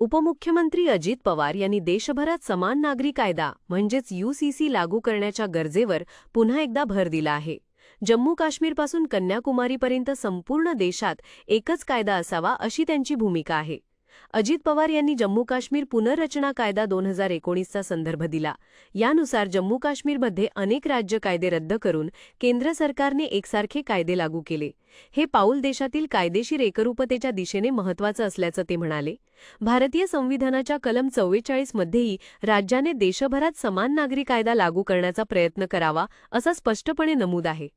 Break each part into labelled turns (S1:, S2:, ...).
S1: उपमुख्यमंत्री अजित पवार यांनी देशभरात समान नागरी कायदा म्हणजेच यूसीसी लागू करण्याच्या गरजेवर पुन्हा एकदा भर दिला आहे. जम्मू काश्मीरपासून कन्याकुमारीपर्यंत संपूर्ण देशात एकच कायदा असावा अशी त्यांची भूमिका आहे. अजित पवार यांनी जम्मू काश्मीर पुनर्रचना कायदा दोन हजार एकोणीसचा संदर्भ दिला. यानुसार जम्मू काश्मीरमध्ये अनेक राज्य कायदे रद्द करून केंद्र सरकारने एकसारखे कायदे लागू केले. हे पाऊल देशातील कायदेशीर एकरूपतेच्या दिशेने महत्वाचं असल्याचं ते म्हणाले. भारतीय संविधानाच्या कलम चव्वेचाळीसमध्येही राज्याने देशभरात समान नागरी कायदा लागू करण्याचा प्रयत्न करावा असं स्पष्टपणे नमूद आहे.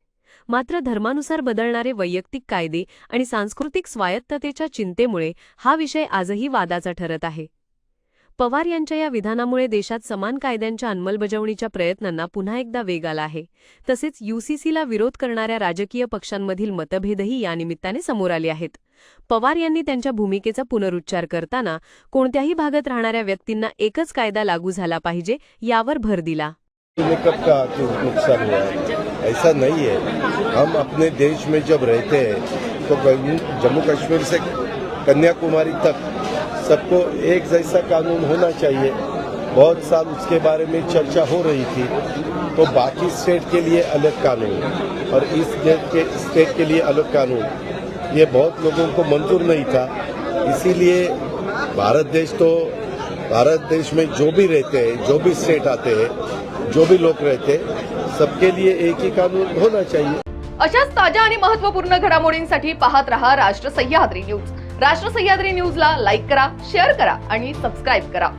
S1: मात्र धर्मानुसार बदलणारे वैयक्तिक कायदे आणि सांस्कृतिक स्वायत्ततेच्या चिंतेमुळे हा विषय आजही वादाचा ठरत आहे. पवार यांच्या या विधानामुळे देशात समान कायद्यांच्या अंमलबजावणीच्या प्रयत्नांना पुन्हा एकदा वेग आला आहे. तसेच यूसीसीला विरोध करणाऱ्या राजकीय पक्षांमधील मतभेदही या निमित्ताने समोर आले आहेत. पवार यांनी त्यांच्या भूमिकेचा पुनरुच्चार करताना कोणत्याही भागात राहणाऱ्या व्यक्तींना एकच कायदा लागू झाला पाहिजे यावर भर दिला.
S2: ऐसा नहीं है। हम अपने देश में जब रहते हैं तो जम्मू कश्मीर से कन्याकुमारी तक सबको एक जैसा कानून होना चाहिए। बहुत साल उसके बारे में चर्चा हो रही थी तो बाकी स्टेट के लिए अलग कानून और इस स्टेट के स्टेट के लिए अलग कानून। ये बहुत लोगों को मंजूर नहीं था। इसीलिए भारत देश तो भारत देश में जो भी रहते हैं जो भी स्टेट आते हैं जो भी लोग रहते हैं सबके लिए एक ही कानून होना चाहिए।
S3: अशाच ताज्या आणि महत्त्वपूर्ण घडामोडींसाठी पाहत रहा राष्ट्र सह्याद्री न्यूज. राष्ट्र सह्याद्री न्यूजला लाईक करा शेअर करा आणि सबस्क्राईब करा.